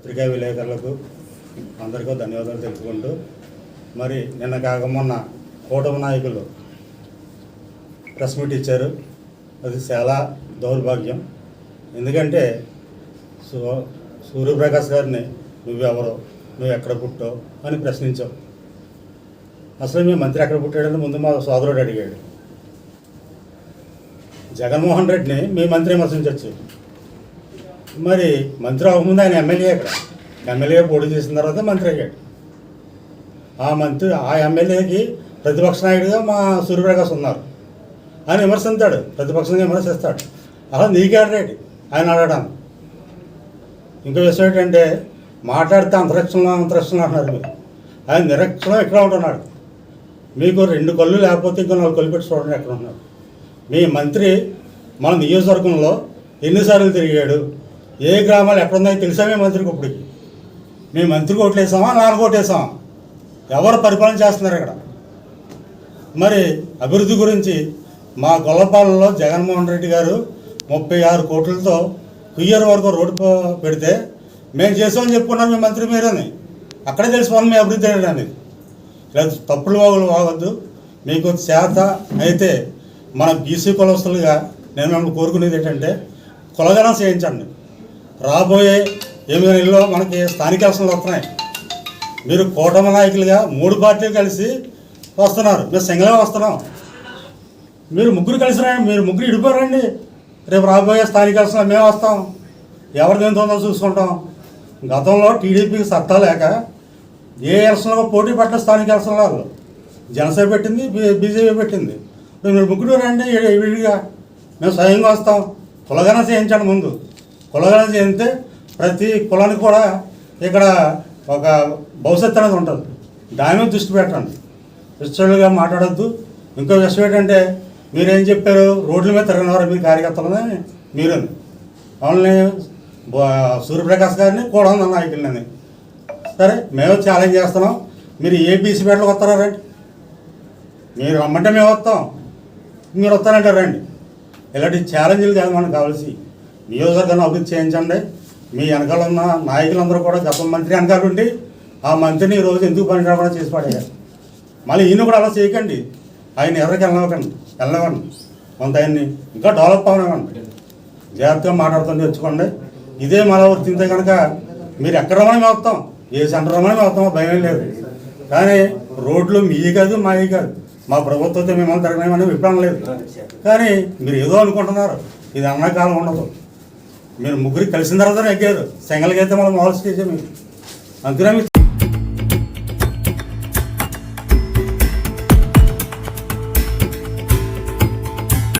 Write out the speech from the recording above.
పత్రికా విలేకరులకు అందరికీ ధన్యవాదాలు తెలుపుకుంటూ మరి నిన్న కాక మొన్న కూటమి నాయకులు ప్రెస్ మీట్ ఇచ్చారు. అది చాలా దౌర్భాగ్యం. ఎందుకంటే సూ సూర్యప్రకాష్ గారిని నువ్వెవరో నువ్వు ఎక్కడ పుట్టావు అని ప్రశ్నించావు అసలు మీ మంత్రి ఎక్కడ పుట్టాడని ముందు మా సోదరుడు అడిగాడు. జగన్మోహన్ రెడ్డిని మీ మంత్రి విమర్శించవచ్చు మరి మంత్రి అవ్వకముందు ఆయన ఎమ్మెల్యే ఇక్కడ. ఎమ్మెల్యే పోటీ చేసిన తర్వాత మంత్రి అయ్యాడు. ఆ మంత్రి ఆ ఎమ్మెల్యేకి ప్రతిపక్ష నాయుడుగా మా సూర్యప్రకాష్ ఉన్నారు. ఆయన విమర్శిస్తాడు ప్రతిపక్షంగా విమర్శిస్తాడు. అలా నీకేడరేటి ఆయన అడగడానికి ఇంకో విషయం ఏంటంటే మాట్లాడితే అంతరిక్షంలో అంతరిక్షంలో అంటున్నారు మీరు. ఆయన నిరక్షణం ఇక్కడ ఉంటున్నాడు? మీకు రెండు కళ్ళు లేకపోతే ఇంకో నాలుగు కళ్ళు పెట్టి చూడండి ఎక్కడ ఉన్నాడు మీ మంత్రి మన నియోజకవర్గంలో ఎన్నిసార్లు తిరిగాడు? ఏ గ్రామాలు ఎక్కడున్నాయో తెలుసా మంత్రికి ఇప్పటికి మేము మంత్రికి ఓట్లేసామా? నాలుగు ఓటేసామా ఎవరు పరిపాలన చేస్తున్నారు ఇక్కడ? మరి అభివృద్ధి గురించి మా గొల్లపాలెంలో జగన్మోహన్ రెడ్డి గారు ముప్పై ఆరు కోట్లతో కుయ్యర్ వరకు రోడ్డు పెడితే మేము చేసామని చెప్పుకున్నాం మీ మంత్రి మీరని. అక్కడే తెలిసిపోవాలి మీ అభివృద్ధి అనేది. లేదు తప్పులు వాగులు వాగొద్దు. మీకు చేత అయితే మన బీసీ కులస్తులుగా నేను మిమ్మల్ని కోరుకునేది ఏంటంటే కులగణం చేయించండి. రాబోయే ఎనిమిది నెలల్లో మనకి స్థానిక ఎలక్షన్లు వస్తున్నాయి. మీరు కూటమి నాయకులుగా మూడు పార్టీలు కలిసి వస్తున్నారు. మేము సింగలే వస్తున్నాం. మీరు ముగ్గురు కలిసి రండి. మీరు ముగ్గురు ఇడిపోరండి రేపు రాబోయే స్థానిక ఎలక్షన్లో మేము వస్తాం. ఎవరిది ఎంత ఉందో చూసుకుంటాం. గతంలో టీడీపీకి సత్తా లేక ఏ ఎలక్షన్లో పోటీ పట్ల స్థానిక ఎలక్షన్లో వాళ్ళు జనసేన పెట్టింది బీజేపీ పెట్టింది. మీరు ముగ్గురు రండి విడిగా మేము స్వయంగా వస్తాం. కులగన చేయించండి ముందు. కులగన చెందితే ప్రతి కులానికి కూడా ఇక్కడ ఒక భవిష్యత్తు అనేది ఉంటుంది. దాని మీద దృష్టి పెట్టండి. దృష్టిగా మాట్లాడొద్దు. ఇంకో విషయం ఏంటంటే మీరేం చెప్పారు? రోడ్ల మీద తిరగనివారు మీ కార్యకర్తలని మీరు ఓన్లీ సూర్యప్రకాష్ గారిని కూడా ఉన్న నాయకులని. సరే మేము ఛాలెంజ్ చేస్తున్నాం. మీరు ఏ బీసీ పేటలకు వస్తారా రండి. మీరు రమ్మంటే మేము వస్తాం. మీరు వస్తారంటే రండి. ఇలాంటి ఛాలెంజ్లు కాదు మనకు కావాల్సి. నియోజకవర్గాన్ని అభివృద్ధి చేయించండి. మీ వెనకాల ఉన్న నాయకులందరూ కూడా గత మంత్రి వెనకాల ఉండి ఆ మంత్రిని ఈ రోజు ఎందుకు పని రాకుండా చేసి పడేయాలి? మళ్ళీ ఈయన కూడా అలా చేయకండి. ఆయన ఎవరికి వెళ్ళనివ్వకండి. వెళ్ళనివ్వండి. కొంత ఆయన్ని ఇంకా డెవలప్ అవ్వనివ్వండి జాగ్రత్తగా మాట్లాడుతూ తెచ్చుకోండి ఇదే మళ్ళీ వర్తింతే కనుక మీరు ఎక్కడ రమ్మని మేము వస్తాం ఏ సెంటర్ రమ్మని మేము వస్తామో భయం లేదు. కానీ రోడ్లు మీ కాదు మావి కాదు. మా ప్రభుత్వంతో మిమ్మల్ని తిరగనేమని విప్లవం లేదు. కానీ మీరు ఏదో అనుకుంటున్నారు. ఇది అన్నకాలం ఉండదు. మీరు ముగ్గురికి కలిసిన తర్వాత ఎక్కారు. సెంగల్కి అయితే మనం మామూలు స్టేజ్ మీరు అందుకనే మీకు